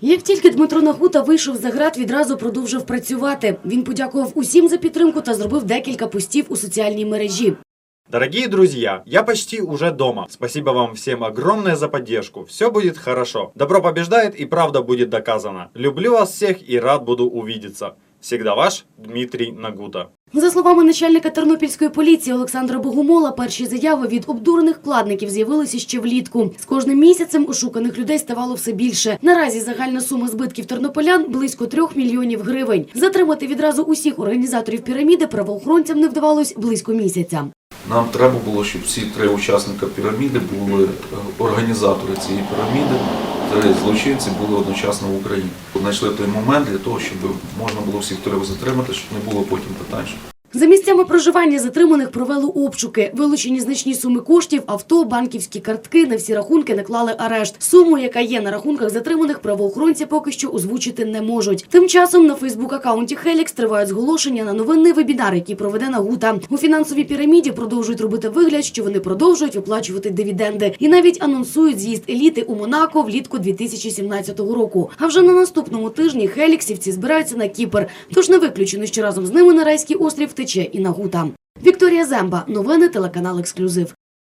Як тільки Дмитро Нагута вийшов за град, відразу продовжив працювати. Він подякував усім за підтримку та зробив декілька постів у соціальній мережі. Дорогие друзья, я почти уже дома. Спасибо вам всем огромное за поддержку. Все будет хорошо. Добро побеждает и правда будет доказана. Люблю вас всех и рад буду увидеться. Всегда ваш Дмитрий Нагута. За словами начальника тернопільської поліції Олександра Богомола, перші заяви від обдурених вкладників з'явилися ще влітку. З кожним місяцем ошуканих людей ставало все більше. Наразі загальна сума збитків тернополян близько трьох мільйонів гривень. Затримати відразу усіх організаторів піраміди правоохоронцям не вдавалось близько місяця. Нам треба було, щоб всі три учасника піраміди були е, організатори цієї піраміди, три злочинці були одночасно в Україні. Знайшли той момент для того, щоб можна було всіх трьох затримати, щоб не було потім питань. За місцями проживання затриманих провели обшуки. Вилучені значні суми коштів, авто, банківські картки. На всі рахунки наклали арешт. Суму, яка є на рахунках затриманих, правоохоронці поки що озвучити не можуть. Тим часом на Фейсбук-аккаунті Хелікс тривають зголошення на новинний вебінар, який проведе Нагута. У фінансовій піраміді продовжують робити вигляд, що вони продовжують виплачувати дивіденди, і навіть анонсують з'їзд еліти у Монако влітку 2017 року. А вже на наступному тижні хеліксівці збираються на Кіпр. Тож не виключено, що разом з ними на райський острів втече і Нагута. Вікторія Земба, новини телеканал Ексклюзив.